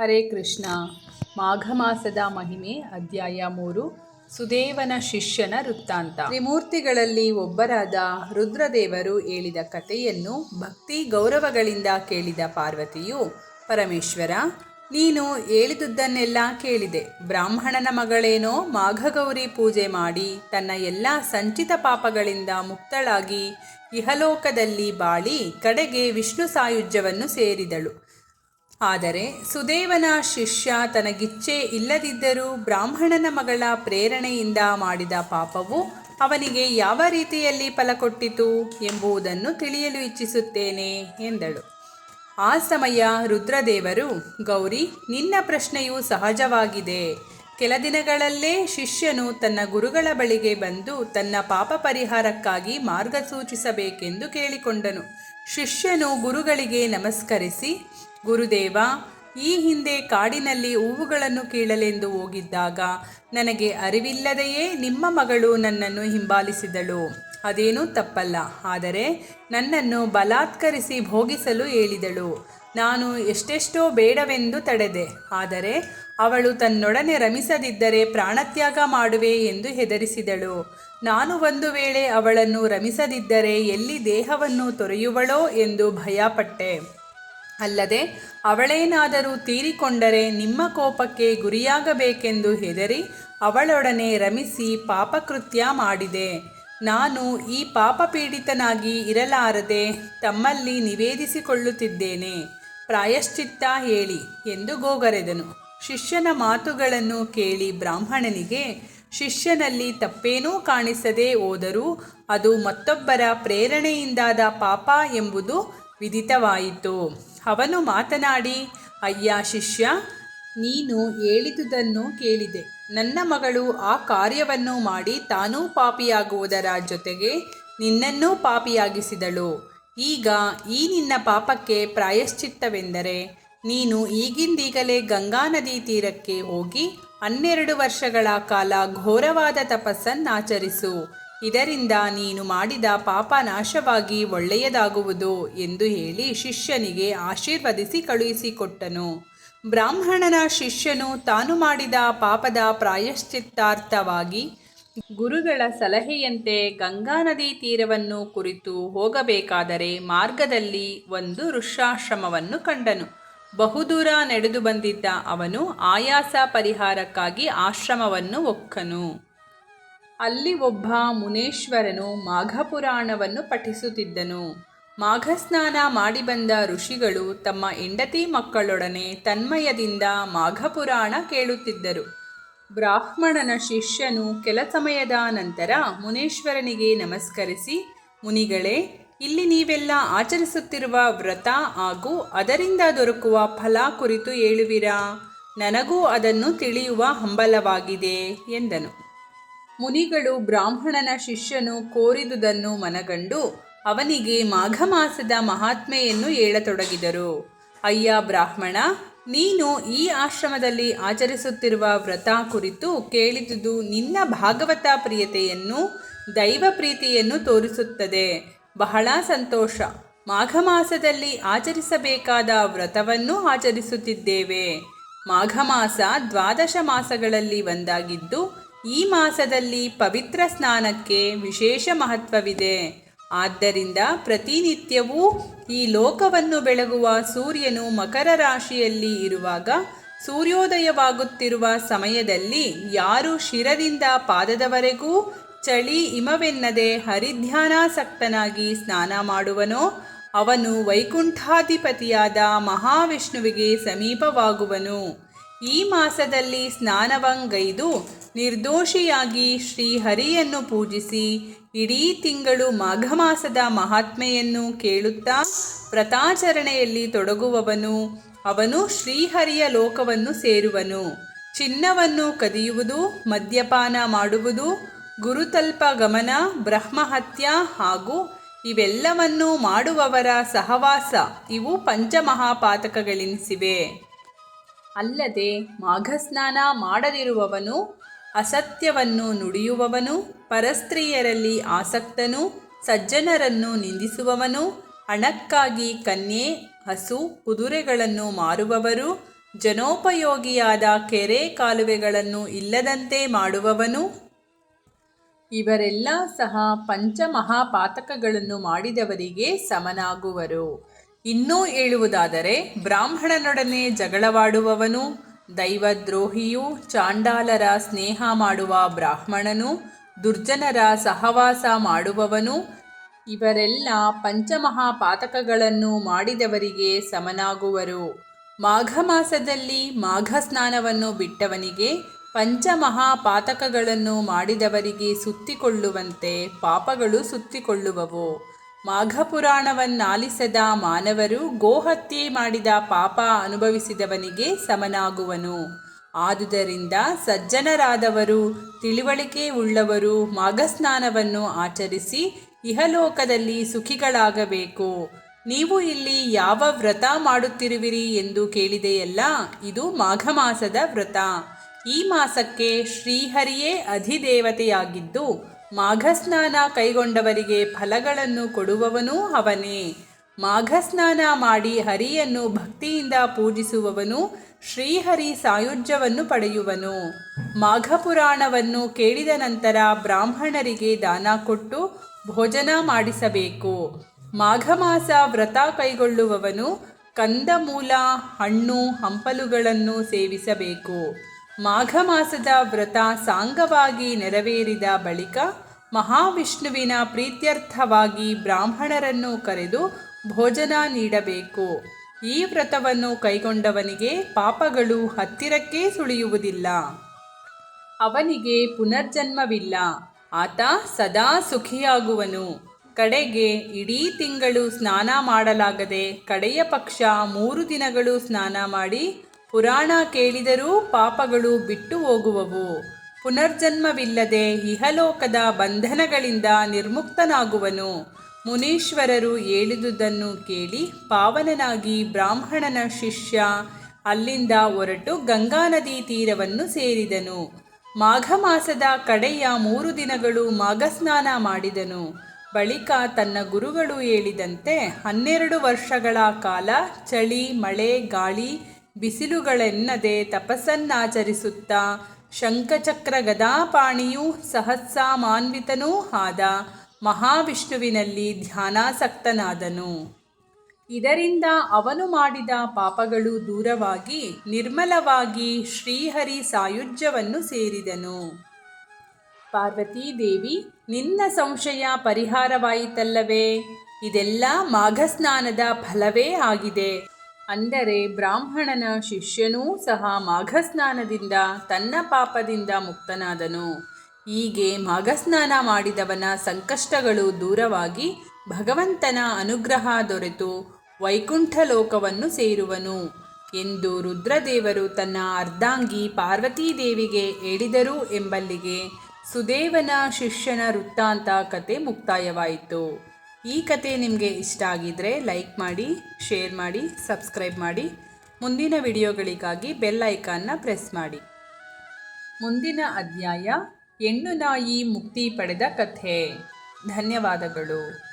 ಹರೇ ಕೃಷ್ಣ. ಮಾಘ ಮಾಸದ ಮಹಿಮೆ, ಅಧ್ಯಾಯ ಮೂರು, ಸುದೇವನ ಶಿಷ್ಯನ ವೃತ್ತಾಂತ. ತ್ರಿಮೂರ್ತಿಗಳಲ್ಲಿ ಒಬ್ಬರಾದ ರುದ್ರದೇವರು ಹೇಳಿದ ಕಥೆಯನ್ನು ಭಕ್ತಿ ಗೌರವಗಳಿಂದ ಕೇಳಿದ ಪಾರ್ವತಿಯು, ಪರಮೇಶ್ವರ, ನೀನು ಹೇಳಿದುದನ್ನೆಲ್ಲ ಕೇಳಿದೆ. ಬ್ರಾಹ್ಮಣನ ಮಗಳೇನೋ ಮಾಘಗೌರಿ ಪೂಜೆ ಮಾಡಿ, ತನ್ನ ಎಲ್ಲ ಸಂಚಿತ ಪಾಪಗಳಿಂದ ಮುಕ್ತಳಾಗಿ, ಇಹಲೋಕದಲ್ಲಿ ಬಾಳಿ, ಕಡೆಗೆ ವಿಷ್ಣು ಸಾಯುಜ್ಯವನ್ನು ಸೇರಿದಳು. ಆದರೆ ಸುದೇವನ ಶಿಷ್ಯ ತನಗಿಚ್ಛೆ ಇಲ್ಲದಿದ್ದರೂ ಬ್ರಾಹ್ಮಣನ ಮಗಳ ಪ್ರೇರಣೆಯಿಂದ ಮಾಡಿದ ಪಾಪವು ಅವನಿಗೆ ಯಾವ ರೀತಿಯಲ್ಲಿ ಫಲ ಕೊಟ್ಟಿತು ಎಂಬುದನ್ನು ತಿಳಿಯಲು ಇಚ್ಛಿಸುತ್ತೇನೆ ಎಂದಳು. ಆ ಸಮಯ ರುದ್ರದೇವರು, ಗೌರಿ, ನಿನ್ನ ಪ್ರಶ್ನೆಯು ಸಹಜವಾಗಿದೆ. ಕೆಲ ದಿನಗಳಲ್ಲೇ ಶಿಷ್ಯನು ತನ್ನ ಗುರುಗಳ ಬಳಿಗೆ ಬಂದು ತನ್ನ ಪಾಪ ಪರಿಹಾರಕ್ಕಾಗಿ ಮಾರ್ಗ ಸೂಚಿಸಬೇಕೆಂದು ಕೇಳಿಕೊಂಡನು. ಶಿಷ್ಯನು ಗುರುಗಳಿಗೆ ನಮಸ್ಕರಿಸಿ, ಗುರುದೇವ, ಈ ಹಿಂದೆ ಕಾಡಿನಲ್ಲಿ ಹೂವುಗಳನ್ನು ಕೀಳಲೆಂದು ಹೋಗಿದ್ದಾಗ ನನಗೆ ಅರಿವಿಲ್ಲದೆಯೇ ನಿಮ್ಮ ಮಗಳು ನನ್ನನ್ನು ಹಿಂಬಾಲಿಸಿದಳು. ಅದೇನೂ ತಪ್ಪಲ್ಲ, ಆದರೆ ನನ್ನನ್ನು ಬಲಾತ್ಕರಿಸಿ ಭೋಗಿಸಲು ಹೇಳಿದಳು. ನಾನು ಎಷ್ಟೆಷ್ಟೋ ಬೇಡವೆಂದು ತಡೆದೆ, ಆದರೆ ಅವಳು ತನ್ನೊಡನೆ ರಮಿಸದಿದ್ದರೆ ಪ್ರಾಣತ್ಯಾಗ ಮಾಡುವೆ ಎಂದು ಹೆದರಿಸಿದಳು. ನಾನು ಒಂದು ವೇಳೆ ಅವಳನ್ನು ರಮಿಸದಿದ್ದರೆ ಎಲ್ಲಿ ದೇಹವನ್ನು ತೊರೆಯುವಳೋ ಎಂದು ಭಯಪಟ್ಟೆ. ಅಲ್ಲದೆ ಅವಳೇನಾದರೂ ತೀರಿಕೊಂಡರೆ ನಿಮ್ಮ ಕೋಪಕ್ಕೆ ಗುರಿಯಾಗಬೇಕೆಂದು ಹೆದರಿ ಅವಳೊಡನೆ ರಮಿಸಿ ಪಾಪಕೃತ್ಯ ಮಾಡಿದೆ. ನಾನು ಈ ಪಾಪಪೀಡಿತನಾಗಿ ಇರಲಾರದೆ ತಮ್ಮಲ್ಲಿ ನಿವೇದಿಸಿಕೊಳ್ಳುತ್ತಿದ್ದೇನೆ. ಪ್ರಾಯಶ್ಚಿತ್ತ ಹೇಳಿ ಎಂದು ಗೋಗರೆದನು. ಶಿಷ್ಯನ ಮಾತುಗಳನ್ನು ಕೇಳಿ ಬ್ರಾಹ್ಮಣನಿಗೆ, ಶಿಷ್ಯನಲ್ಲಿ ತಪ್ಪೇನೂ ಕಾಣಿಸದೆ ಹೋದರೂ ಅದು ಮತ್ತೊಬ್ಬರ ಪ್ರೇರಣೆಯಿಂದಾದ ಪಾಪ ಎಂಬುದು ವಿದಿತವಾಯಿತು ಅವನು ಮಾತನಾಡಿ, ಅಯ್ಯ ಶಿಷ್ಯ, ನೀನು ಹೇಳಿದುದನ್ನು ಕೇಳಿದೆ. ನನ್ನ ಮಗಳು ಆ ಕಾರ್ಯವನ್ನು ಮಾಡಿ ತಾನೂ ಪಾಪಿಯಾಗುವುದರ ಜೊತೆಗೆ ನಿನ್ನನ್ನೂ ಪಾಪಿಯಾಗಿಸಿದಳು. ಈಗ ಈ ನಿನ್ನ ಪಾಪಕ್ಕೆ ಪ್ರಾಯಶ್ಚಿತ್ತವೆಂದರೆ ನೀನು ಈಗಿಂದೀಗಲೇ ಗಂಗಾ ನದಿ ತೀರಕ್ಕೆ ಹೋಗಿ ಹನ್ನೆರಡು ವರ್ಷಗಳ ಕಾಲ ಘೋರವಾದ ತಪಸ್ಸನ್ನಾಚರಿಸು. ಇದರಿಂದ ನೀನು ಮಾಡಿದ ಪಾಪ ನಾಶವಾಗಿ ಒಳ್ಳೆಯದಾಗುವುದು ಎಂದು ಹೇಳಿ ಶಿಷ್ಯನಿಗೆ ಆಶೀರ್ವದಿಸಿ ಕಳುಹಿಸಿಕೊಟ್ಟನು. ಬ್ರಾಹ್ಮಣನ ಶಿಷ್ಯನು ತಾನು ಮಾಡಿದ ಪಾಪದ ಪ್ರಾಯಶ್ಚಿತ್ತಾರ್ಥವಾಗಿ ಗುರುಗಳ ಸಲಹೆಯಂತೆ ಗಂಗಾ ನದಿ ತೀರವನ್ನು ಕುರಿತು ಹೋಗಬೇಕಾದರೆ ಮಾರ್ಗದಲ್ಲಿ ಒಂದು ಋಷಾಶ್ರಮವನ್ನು ಕಂಡನು. ಬಹುದೂರ ನಡೆದು ಬಂದಿದ್ದ ಅವನು ಆಯಾಸ ಪರಿಹಾರಕ್ಕಾಗಿ ಆಶ್ರಮವನ್ನು ಒಕ್ಕನು. ಅಲ್ಲಿ ಒಬ್ಬ ಮುನೇಶ್ವರನು ಮಾಘಪುರಾಣವನ್ನು ಪಠಿಸುತ್ತಿದ್ದನು. ಮಾಘಸ್ನಾನ ಮಾಡಿ ಬಂದ ಋಷಿಗಳು ತಮ್ಮ ಹೆಂಡತಿ ಮಕ್ಕಳೊಡನೆ ತನ್ಮಯದಿಂದ ಮಾಘಪುರಾಣ ಕೇಳುತ್ತಿದ್ದರು. ಬ್ರಾಹ್ಮಣನ ಶಿಷ್ಯನು ಕೆಲ ಸಮಯದ ನಂತರ ಮುನೇಶ್ವರನಿಗೆ ನಮಸ್ಕರಿಸಿ, ಮುನಿಗಳೇ, ಇಲ್ಲಿ ನೀವೆಲ್ಲ ಆಚರಿಸುತ್ತಿರುವ ವ್ರತ ಹಾಗೂ ಅದರಿಂದ ದೊರಕುವ ಫಲ ಕುರಿತು ಹೇಳುವಿರಾ? ನನಗೂ ಅದನ್ನು ತಿಳಿಯುವ ಹಂಬಲವಾಗಿದೆ ಎಂದನು. ಮುನಿಗಳು ಬ್ರಾಹ್ಮಣನ ಶಿಷ್ಯನು ಕೋರಿದುದನ್ನು ಮನಗಂಡು ಅವನಿಗೆ ಮಾಘಮಾಸದ ಮಹಾತ್ಮೆಯನ್ನು ಹೇಳತೊಡಗಿದರು. ಅಯ್ಯ ಬ್ರಾಹ್ಮಣ ನೀನು ಈ ಆಶ್ರಮದಲ್ಲಿ ಆಚರಿಸುತ್ತಿರುವ ವ್ರತ ಕುರಿತು ಕೇಳಿದುದು ನಿನ್ನ ಭಾಗವತ ಪ್ರಿಯತೆಯನ್ನು, ದೈವ ಪ್ರೀತಿಯನ್ನು ತೋರಿಸುತ್ತದೆ. ಬಹಳ ಸಂತೋಷ. ಮಾಘ ಮಾಸದಲ್ಲಿ ಆಚರಿಸಬೇಕಾದ ವ್ರತವನ್ನು ಆಚರಿಸುತ್ತಿದ್ದೇವೆ. ಮಾಘ ಮಾಸ ದ್ವಾದಶ ಮಾಸಗಳಲ್ಲಿ ಒಂದಾಗಿದ್ದು, ಈ ಮಾಸದಲ್ಲಿ ಪವಿತ್ರ ಸ್ನಾನಕ್ಕೆ ವಿಶೇಷ ಮಹತ್ವವಿದೆ. ಆದ್ದರಿಂದ ಪ್ರತಿನಿತ್ಯವೂ ಈ ಲೋಕವನ್ನು ಬೆಳಗುವ ಸೂರ್ಯನು ಮಕರ ರಾಶಿಯಲ್ಲಿ ಇರುವಾಗ ಸೂರ್ಯೋದಯವಾಗುತ್ತಿರುವ ಸಮಯದಲ್ಲಿ ಯಾರು ಶಿರದಿಂದ ಪಾದದವರೆಗೂ ಚಳಿ ಇಮವೆನ್ನದೆ ಹರಿಧ್ಯಾನಾಸಕ್ತನಾಗಿ ಸ್ನಾನ ಮಾಡುವನೋ ಅವನು ವೈಕುಂಠಾಧಿಪತಿಯಾದ ಮಹಾವಿಷ್ಣುವಿಗೆ ಸಮೀಪವಾಗುವನು. ಈ ಮಾಸದಲ್ಲಿ ಸ್ನಾನವಂಗೈದು ನಿರ್ದೋಷಿಯಾಗಿ ಶ್ರೀಹರಿಯನ್ನು ಪೂಜಿಸಿ ಇಡೀ ತಿಂಗಳು ಮಾಘ ಮಾಸದ ಮಹಾತ್ಮೆಯನ್ನು ಕೇಳುತ್ತಾ ವ್ರತಾಚರಣೆಯಲ್ಲಿ ತೊಡಗುವವನು, ಅವನು ಶ್ರೀಹರಿಯ ಲೋಕವನ್ನು ಸೇರುವನು. ಚಿನ್ನವನ್ನು ಕದಿಯುವುದು, ಮದ್ಯಪಾನ ಮಾಡುವುದು, ಗುರುತಲ್ಪ ಗಮನ, ಬ್ರಹ್ಮಹತ್ಯ ಹಾಗೂ ಇವೆಲ್ಲವನ್ನೂ ಮಾಡುವವರ ಸಹವಾಸ ಇವು ಪಂಚಮಹಾಪಾತಕಗಳೆನಿಸಿವೆ. ಅಲ್ಲದೆ ಮಾಘಸ್ನಾನ ಮಾಡದಿರುವವನು, ಅಸತ್ಯವನ್ನು ನುಡಿಯುವವನು, ಪರಸ್ತ್ರೀಯರಲ್ಲಿ ಆಸಕ್ತನು, ಸಜ್ಜನರನ್ನು ನಿಂದಿಸುವವನು, ಹಣಕ್ಕಾಗಿ ಕನ್ಯೆ, ಹಸು, ಕುದುರೆಗಳನ್ನು ಮಾರುವವರು, ಜನೋಪಯೋಗಿಯಾದ ಕೆರೆ ಕಾಲುವೆಗಳನ್ನು ಇಲ್ಲದಂತೆ ಮಾಡುವವನು. ಇವರೆಲ್ಲ ಸಹ ಪಂಚಮಹಾಪಾತಕಗಳನ್ನು ಮಾಡಿದವರಿಗೆ ಸಮನಾಗುವರು. ಇನ್ನೂ ಹೇಳುವುದಾದರೆ ಬ್ರಾಹ್ಮಣನೊಡನೆ ಜಗಳವಾಡುವವನು, ದೈವದ್ರೋಹಿಯು, ಚಾಂಡಾಲರ ಸ್ನೇಹ ಮಾಡುವ ಬ್ರಾಹ್ಮಣನು, ದುರ್ಜನರ ಸಹವಾಸ ಮಾಡುವವನು, ಇವರೆಲ್ಲ ಪಂಚಮಹಾಪಾತಕಗಳನ್ನು ಮಾಡಿದವರಿಗೆ ಸಮನಾಗುವರು. ಮಾಘ ಮಾಸದಲ್ಲಿ ಮಾಘ ಸ್ನಾನವನ್ನು ಬಿಟ್ಟವನಿಗೆ ಪಂಚಮಹಾಪಾತಕಗಳನ್ನು ಮಾಡಿದವರಿಗೆ ಸುತ್ತಿಕೊಳ್ಳುವಂತೆ ಪಾಪಗಳು ಸುತ್ತಿಕೊಳ್ಳುವವು. ಮಾಘಪುರಾಣವನ್ನಾಲಿಸದ ಮಾನವರು ಗೋಹತ್ಯೆ ಮಾಡಿದ ಪಾಪ ಅನುಭವಿಸಿದವನಿಗೆ ಸಮನಾಗುವನು. ಆದುದರಿಂದ ಸಜ್ಜನರಾದವರು, ತಿಳಿವಳಿಕೆ ಉಳ್ಳವರು, ಮಾಘಸ್ನಾನವನ್ನು ಆಚರಿಸಿ ಇಹಲೋಕದಲ್ಲಿ ಸುಖಿಗಳಾಗಬೇಕು. ನೀವು ಇಲ್ಲಿ ಯಾವ ವ್ರತ ಮಾಡುತ್ತಿರುವಿರಿ ಎಂದು ಕೇಳಿದೆಯಲ್ಲ, ಇದು ಮಾಘ ಮಾಸದ ವ್ರತ. ಈ ಮಾಸಕ್ಕೆ ಶ್ರೀಹರಿಯೇ ಅಧಿದೇವತೆಯಾಗಿದ್ದು ಮಾಘಸ್ನಾನ ಕೈಗೊಂಡವರಿಗೆ ಫಲಗಳನ್ನು ಕೊಡುವವನೂ ಅವನೇ. ಮಾಘಸ್ನಾನ ಮಾಡಿ ಹರಿಯನ್ನು ಭಕ್ತಿಯಿಂದ ಪೂಜಿಸುವವನು ಶ್ರೀಹರಿ ಸಾಯುಜ್ಯವನ್ನು ಪಡೆಯುವನು. ಮಾಘಪುರಾಣವನ್ನು ಕೇಳಿದ ನಂತರ ಬ್ರಾಹ್ಮಣರಿಗೆ ದಾನ ಕೊಟ್ಟು ಭೋಜನ ಮಾಡಿಸಬೇಕು. ಮಾಘ ಮಾಸ ವ್ರತ ಕೈಗೊಳ್ಳುವವನು ಕಂದಮೂಲ, ಹಣ್ಣು, ಹಂಪಲುಗಳನ್ನು ಸೇವಿಸಬೇಕು. ಮಾಘ ಮಾಸದ ವ್ರತ ಸಾಂಗವಾಗಿ ನೆರವೇರಿದ ಬಳಿಕ ಮಹಾವಿಷ್ಣುವಿನ ಪ್ರೀತ್ಯರ್ಥವಾಗಿ ಬ್ರಾಹ್ಮಣರನ್ನು ಕರೆದು ಭೋಜನ ನೀಡಬೇಕು. ಈ ವ್ರತವನ್ನು ಕೈಗೊಂಡವನಿಗೆ ಪಾಪಗಳು ಹತ್ತಿರಕ್ಕೆ ಸುಳಿಯುವುದಿಲ್ಲ. ಅವನಿಗೆ ಪುನರ್ಜನ್ಮವಿಲ್ಲ. ಆತ ಸದಾ ಸುಖಿಯಾಗುವನು. ಕಡೆಗೆ ಇಡೀ ತಿಂಗಳು ಸ್ನಾನ ಮಾಡಲಾಗದೆ ಕಡೆಯ ಪಕ್ಷ ಮೂರು ದಿನಗಳು ಸ್ನಾನ ಮಾಡಿ ಪುರಾಣ ಕೇಳಿದರೂ ಪಾಪಗಳು ಬಿಟ್ಟು ಹೋಗುವವು. ಪುನರ್ಜನ್ಮವಿಲ್ಲದೆ ಇಹಲೋಕದ ಬಂಧನಗಳಿಂದ ನಿರ್ಮುಕ್ತನಾಗುವನು. ಮುನೀಶ್ವರರು ಹೇಳಿದುದನ್ನು ಕೇಳಿ ಪಾವನನಾಗಿ ಬ್ರಾಹ್ಮಣನ ಶಿಷ್ಯ ಅಲ್ಲಿಂದ ಹೊರಟು ಗಂಗಾ ನದಿ ತೀರವನ್ನು ಸೇರಿದನು. ಮಾಘ ಮಾಸದ ಕಡೆಯ ಮೂರು ದಿನಗಳು ಮಾಘಸ್ನಾನ ಮಾಡಿದನು. ಬಳಿಕ ತನ್ನ ಗುರುಗಳು ಹೇಳಿದಂತೆ ಹನ್ನೆರಡು ವರ್ಷಗಳ ಕಾಲ ಚಳಿ, ಮಳೆ, ಗಾಳಿ ಬಿಸಿಲುಗಳೆನ್ನದೆ ತಪಸ್ಸನ್ನಾಚರಿಸುತ್ತಾ ಶಂಖಚಕ್ರ ಗದಾಪಾಣಿಯೂ ಸಹಸ್ಸಾಮಾನ್ವಿತನೂ ಆದ ಮಹಾವಿಷ್ಣುವಿನಲ್ಲಿ ಧ್ಯಾನಾಸಕ್ತನಾದನು. ಇದರಿಂದ ಅವನು ಮಾಡಿದ ಪಾಪಗಳು ದೂರವಾಗಿ ನಿರ್ಮಲವಾಗಿ ಶ್ರೀಹರಿ ಸಾಯುಜ್ಯವನ್ನು ಸೇರಿದನು. ಪಾರ್ವತೀದೇವಿ ನಿನ್ನ ಸಂಶಯ ಪರಿಹಾರವಾಯಿತಲ್ಲವೇ? ಇದೆಲ್ಲ ಮಾಘಸ್ನಾನದ ಫಲವೇ ಆಗಿದೆ. ಅಂದರೆ ಬ್ರಾಹ್ಮಣನ ಶಿಷ್ಯನೂ ಸಹ ಮಾಘಸ್ನಾನದಿಂದ ತನ್ನ ಪಾಪದಿಂದ ಮುಕ್ತನಾದನು. ಹೀಗೆ ಮಾಘಸ್ನಾನ ಮಾಡಿದವನ ಸಂಕಷ್ಟಗಳು ದೂರವಾಗಿ ಭಗವಂತನ ಅನುಗ್ರಹ ದೊರೆತು ವೈಕುಂಠ ಲೋಕವನ್ನು ಸೇರುವನು ಎಂದು ರುದ್ರದೇವರು ತನ್ನ ಅರ್ಧಾಂಗಿ ಪಾರ್ವತೀದೇವಿಗೆ ಹೇಳಿದರು ಎಂಬಲ್ಲಿಗೆ ಸುದೇವನ ಶಿಷ್ಯನ ವೃತ್ತಾಂತ ಕತೆ ಮುಕ್ತಾಯವಾಯಿತು. ಈ ಕತೆ ನಿಮಗೆ ಇಷ್ಟ ಆಗಿದ್ದರೆ ಲೈಕ್ ಮಾಡಿ, ಶೇರ್ ಮಾಡಿ, ಸಬ್ಸ್ಕ್ರೈಬ್ ಮಾಡಿ. ಮುಂದಿನ ವಿಡಿಯೋಗಳಿಗಾಗಿ ಬೆಲ್ ಐಕಾನ್ನ ಪ್ರೆಸ್ ಮಾಡಿ. ಮುಂದಿನ ಅಧ್ಯಾಯ, ಹೆಣ್ಣು ನಾಯಿ ಮುಕ್ತಿ ಪಡೆದ ಕಥೆ ಧನ್ಯವಾದಗಳು.